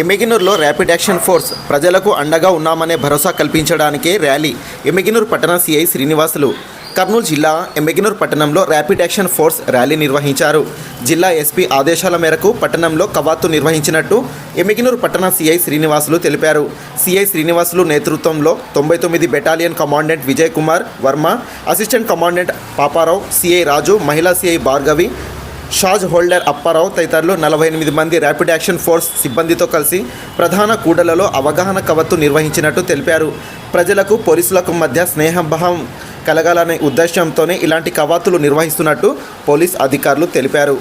ఎమ్మిగినూరులో rapid action force ప్రజలకు అండగా ఉన్నామనే భరోసా కల్పించడానికే rally Emmiganur పట్టణ సిఐ శ్రీనివాసులు. కర్నూలు జిల్లా ఎమ్మిగినూరు పట్టణంలో ర్యాపిడ్ యాక్షన్ ఫోర్స్ ర్యాలీ నిర్వహించారు. జిల్లా ఎస్పీ ఆదేశాల మేరకు పట్టణంలో కవాతు నిర్వహించినట్టు ఎమ్మిగినూరు పట్టణ సిఐ శ్రీనివాసులు తెలిపారు. సిఐ శ్రీనివాసులు నేతృత్వంలో తొంభై తొమ్మిది battalion commandant Vijay Kumar Varma assistant commandant Paparao CI Raju మహిళా సిఐ భార్గవి షాజ్ హోల్డర్ అప్పారావు తదితరులు నలభై ఎనిమిది మంది ర్యాపిడ్ యాక్షన్ ఫోర్స్ సిబ్బందితో కలిసి ప్రధాన కూడలలో అవగాహన కవత్తు నిర్వహించినట్టు తెలిపారు. ప్రజలకు పోలీసులకు మధ్య స్నేహభావం కలగాలనే ఉద్దేశంతోనే ఇలాంటి కవాతులు నిర్వహిస్తున్నట్టు పోలీస్ అధికారులు తెలిపారు.